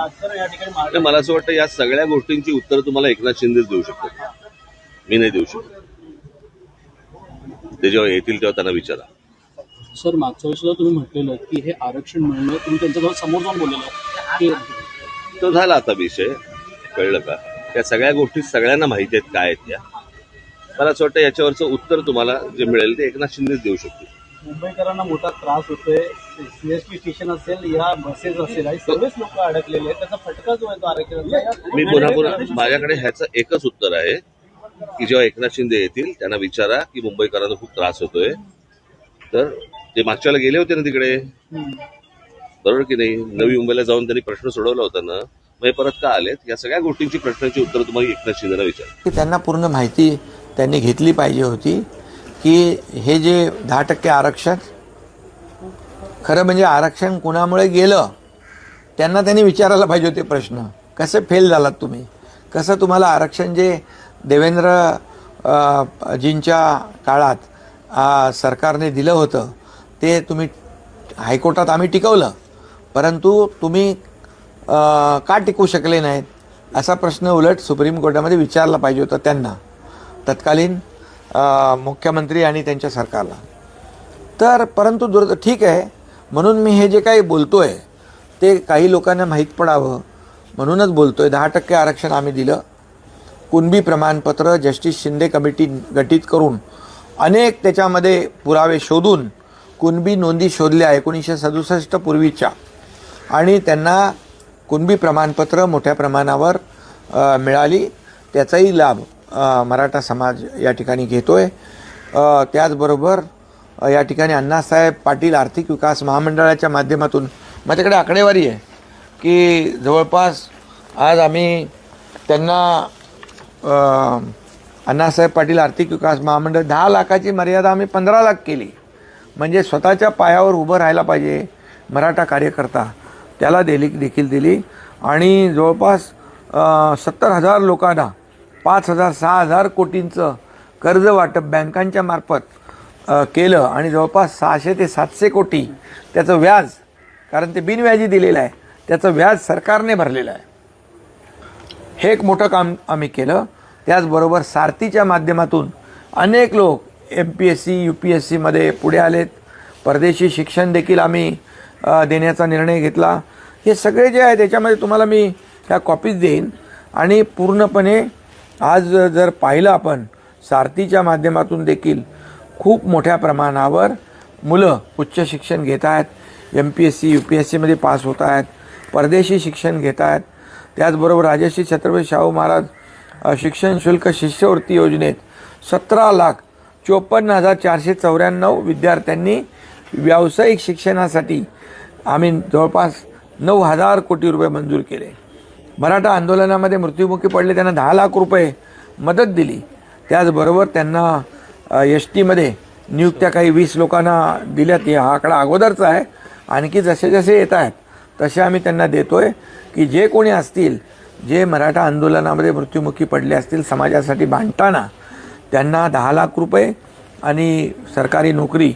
राजकारण या ठिकाणी मला असं वाटतं या सगळ्या गोष्टींची उत्तर तुम्हाला एकनाथ शिंदेच देऊ शकतात. मी नाही देऊ शकत. ते जेव्हा येतील तेव्हा त्यांना विचारा. सर मागच्या वेळेस सुद्धा तुम्ही म्हटलेलं की हे आरक्षण मिळणं तुम्ही त्यांच्याजवळ समोर जाऊन बोललेलं तो झाला आता विषय. कळलं का? त्या सगळ्या गोष्टी सगळ्यांना माहिती आहेत काय आहेत त्या. मला असं वाटतं याच्यावरचं उत्तर तुम्हाला जे मिळेल ते एकनाथ शिंदेच देऊ शकतील. मुंबईकरांना मोठा त्रास होतोय. सीएसटी स्टेशन असेल या बसेस असेल आणि सर्वच लोक अडकलेले आहेत. त्याचा फटका जो आहे तो आरक्षणाचा मी पुन्हा पुन्हा माझ्याकडे ह्याचं एकच उत्तर आहे की जेव्हा एकनाथ शिंदे येतील त्यांना विचारा की मुंबईकरांना खूप त्रास होतोय. तर ते मागच्याला गेले होते ना तिकडे. बरोबर की नाही? नवी मुंबईला जाऊन त्यांनी प्रश्न सोडवला होता ना. मग हे परत का आलेत? या सगळ्या गोष्टींची प्रश्नांची उत्तर तुम्हाला एकनाथ शिंदेला विचारा की त्यांना पूर्ण माहिती त्यांनी घेतली पाहिजे होती की हे जे दहा टक्के आरक्षण खरं म्हणजे आरक्षण कुणामुळे गेलं? त्यांना त्यांनी विचारायला पाहिजे होते प्रश्न. कसे फेल झालात तुम्ही? कसं तुम्हाला आरक्षण जे देवेंद्र जींच्या काळात सरकारने दिलं होतं ते तुम्ही हायकोर्टात आम्ही टिकवलं. परंतु तुम्ही का टिकू शकले नाहीत? असा प्रश्न उलट सुप्रीम कोर्टामध्ये विचारला पाहिजे होता त्यांना. तत्कालीन मुख्यमंत्री आणि त्यांच्या सरकारला. तर परंतु दुर्द ठीक आहे. म्हणून मी हे जे काही बोलतो आहे ते काही लोकांना माहीत पडावं. म्हणूनच बोलतो आहे दहा टक्के आरक्षण आम्ही दिलं. कुणबी प्रमाणपत्र जस्टिस शिंदे कमिटी गठीत करून अनेक त्याच्यामध्ये पुरावे शोधून कुणबी नोंदी शोधल्या एकोणीसशे सदुसष्ट पूर्वीच्या. आणि त्यांना कुणबी प्रमाणपत्र मोठ्या प्रमाणावर मिळाली. त्याचाही लाभ मराठा समाज या ठिकाणी घेतो आहे त्याचबरोबर या ठिकाणी अण्णासाहेब पाटील आर्थिक विकास महामंडळाच्या माध्यमातून माझ्याकडे आकडेवारी आहे की जवळपास आज आम्ही त्यांना अण्णासाहेब पाटील आर्थिक विकास महामंडळ दहा लाखाची मर्यादा आम्ही पंधरा लाख केली. म्हणजे स्वतःच्या पायावर उभं राहायला पाहिजे मराठा कार्यकर्ता त्याला दिली देखील दिली. आणि जवळपास सत्तर हजार लोकांना पाच हजार सहा हजार कोटींचं कर्ज वाटप बँकांच्या मार्फत केलं आणि जवळपास सहाशे ते सातशे कोटी त्याचं व्याज कारण ते बिनव्याजी दिलेलं आहे त्याचं व्याज सरकारने भरलेलं आहे. हे एक मोठं काम आम्ही केलं. त्याचबरोबर सारथीच्या माध्यमातून अनेक लोक M P S C U P S सीमध्ये पुढे आलेत. परदेशी शिक्षण देखील आम्ही देण्याचा निर्णय घेतला. हे सगळे जे आहे त्याच्यामध्ये तुम्हाला मी ह्या कॉपीज देईन. आणि पूर्णपणे आज जर पाहिलं आपण सारथीच्या माध्यमातून देखील खूप मोठ्या प्रमाणावर मुलं उच्च शिक्षण घेत आहेत. M P S C U P S सीमध्ये पास होत आहेत. परदेशी शिक्षण घेत आहेत. त्याचबरोबर राजश्री छत्रपती शाहू महाराज शिक्षण शुल्क शिष्यवृत्ती योजनेत सतरा लाख चोपन्न हजार चारशे चौऱ्याण्णव विद्यार्थ्यांनी व्यावसायिक शिक्षणासाठी आम्ही जवळपास नऊ हजार कोटी रुपये मंजूर केले. मराठा आंदोलनामध्ये मृत्युमुखी पडले त्यांना दहा लाख रुपये मदत दिली. त्याचबरोबर त्यांना एस टीमध्ये नियुक्त्या काही वीस लोकांना दिल्यात. हा आकडा अगोदरचा आहे. आणखी जसे जसे येत आहेत तसे आम्ही त्यांना देतो आहे की जे कोणी असतील जे मराठा आंदोलनामध्ये मृत्युमुखी पडले असतील समाजासाठी भांडताना त्यांना दहा लाख रुपये आणि सरकारी नोकरी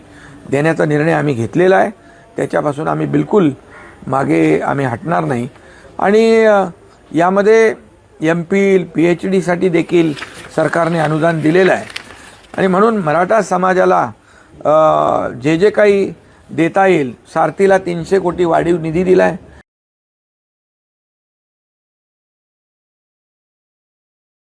देण्याचा निर्णय आम्ही घेतलेला आहे. त्याच्यापासून आम्ही बिलकुल मागे आम्ही हटणार नाही. आणि यामध्ये एम पील पी एच डीसाठी देखील सरकारने अनुदान दिलेलं आहे. आणि म्हणून मराठा समाजाला जे जे काही देता येईल सारथीला तीनशे कोटी वाढीव निधी दिला आहे